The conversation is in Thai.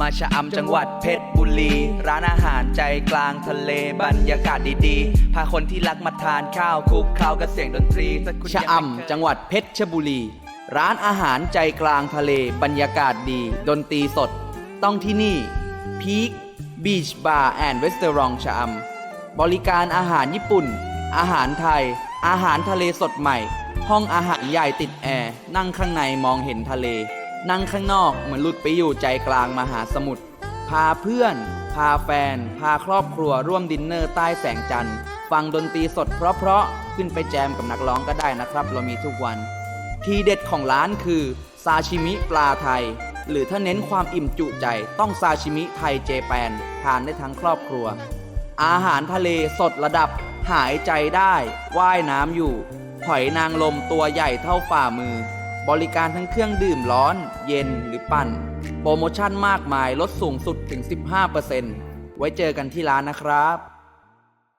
มาชะอำจังหวัดเพชรบุรี ร้านอาหารใจกลางทะเลบรรยากาศดีๆ พาคนที่รักมาทานข้าวคลุกเคล้ากับเสียงดนตรีสักคุณชะอำจังหวัดเพชรบุรี ร้านอาหารใจกลางทะเลบรรยากาศดี ดนตรีสด ต้องที่นี่พีคบีชบาร์แอนด์เวสเตอรองชะอำบริการอาหารญี่ปุ่น อาหารไทย อาหารทะเลสดใหม่ ห้องอาหารใหญ่ติดแอร์นั่งข้างในมองเห็นทะเล นั่งข้างนอกเหมือนหลุดไปอยู่ใจกลางมหาสมุทร พาเพื่อน พาแฟน พาครอบครัวร่วมดินเนอร์ใต้แสงจันทร์ ฟังดนตรีสดเพราะๆ ขึ้นไปแจมกับนักร้องก็ได้นะครับ เรามีทุกวัน ทีเด็ดของร้านคือซาชิมิปลาไทย หรือถ้าเน้นความอิ่มจุใจต้องซาชิมิไทยเจแปน ทานได้ทั้งครอบครัว อาหารทะเลสดระดับหายใจได้ ว่ายน้ำอยู่ หอยนางลมตัวใหญ่เท่าฝ่ามือ บริการทั้งเครื่องดื่มร้อน เย็นหรือปั่น โปรโมชั่นมากมายลดสูงสุดถึง 15%ไว้เจอกันที่ร้านนะครับ